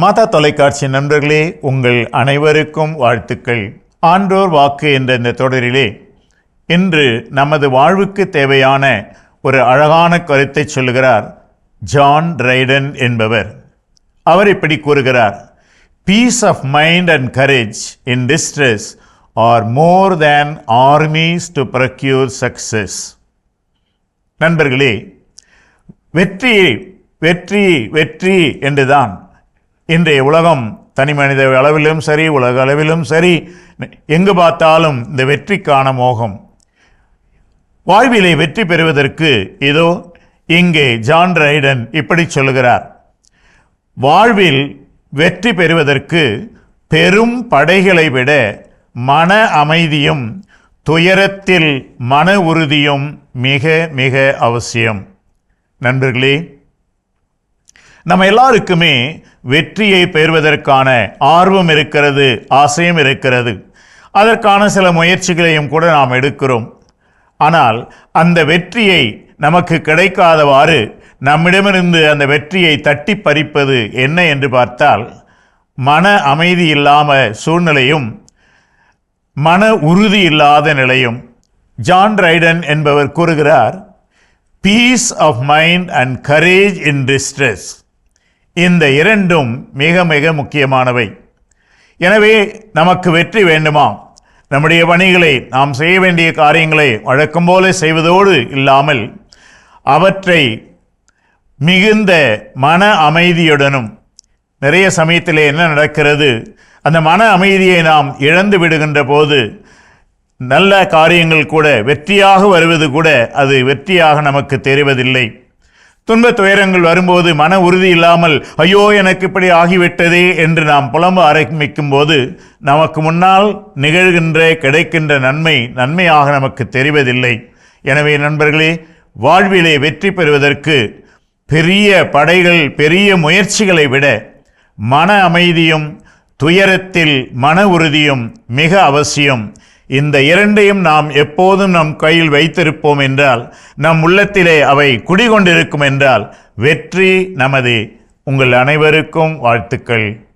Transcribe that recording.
மாதா தொலைக்காட்சி நண்பர்களே உங்கள் அனைவருக்கும் வாழ்த்துக்கள். ஆன்றோர் வாக்கு என்ற இந்த தொடரிலே இன்று நமது வாழ்வுக்கு தேவையான ஒரு அழகான கருத்தை சொல்லுகிறார் ஜான் ரைடன் என்பவர். அவர் இப்படி கூறுகிறார் peace of mind and courage in distress are more than armies to procure success நண்பர்களே வெற்றி வெற்றி வெற்றி என்றுதான் இன்றைய உலகம் தனி மனித அளவிலும் சரி உலக அளவிலும் சரி. எங்கு பார்த்தாலும் இந்த வெற்றிக்கான மோகம். வாழ்விலை வெற்றி பெறுவதற்கு இதோ இங்கே ஜான் ரைடன் இப்படி சொல்லுகிறார். வாழ்வில் வெற்றி பெறுவதற்கு பெரும் படைகளை விட மன அமைதியும் துயரத்தில் மன உறுதியும் மிக மிக அவசியம். நண்பர்களே நம்ம எல்லாருக்குமே வெற்றியை பெறுவதற்கான ஆர்வம் இருக்கிறது ஆசையும் இருக்கிறது. அதற்கான சில முயற்சிகளையும் கூட நாம் எடுக்கிறோம். ஆனால் அந்த வெற்றியை நமக்கு கிடைக்காதவாறு நம்மிடமிருந்து அந்த வெற்றியை தட்டி பறிப்பது என்ன என்று பார்த்தால் மன அமைதி இல்லாமல் சூழ்நிலையும் மன உறுதி இல்லாத நிலையும். ஜான் ரைடன் என்பவர் கூறுகிறார் peace of mind and courage in distress இந்த இரண்டும் மிக மிக முக்கியமானவை. எனவே நமக்கு வெற்றி வேண்டுமா? நம்முடைய பணிகளை நாம் செய்ய வேண்டிய காரியங்களை வழக்கம் போல செய்வதோடு இல்லாமல் அவற்றை மிகுந்த மன அமைதியுடனும் நிறைய சமயத்திலே என்ன நடக்கிறது? அந்த மன அமைதியை நாம் இழந்து விடுகின்ற போது நல்ல காரியங்கள் கூட வெற்றியாக வருவது கூட அது வெற்றியாக நமக்கு தெரிவதில்லை. துன்ப துயரங்கள் வரும்போது மன உறுதி இல்லாமல் ஐயோ எனக்கு இப்படி ஆகிவிட்டதே என்று நாம் புலம்ப ஆரம்பிக்கும் போது நமக்கு முன்னால் நிகழ்கின்ற கிடைக்கின்ற நன்மை நன்மையாக நமக்கு தெரிவதில்லை. எனவே நண்பர்களே வாழ்விலே வெற்றி பெறுவதற்கு பெரிய படைகள் பெரிய முயற்சிகளை விட மன அமைதியும் துயரத்தில் மன உறுதியும் மிக அவசியம். இந்த இரண்டையும் நாம் எப்போதும் நம் கையில் வைத்திருப்போம் என்றால் நம் உள்ளத்திலே அவை குடிகொண்டிருக்கும் என்றால் வெற்றி நமது உங்கள் அனைவருக்கும் வாழ்த்துக்கள்.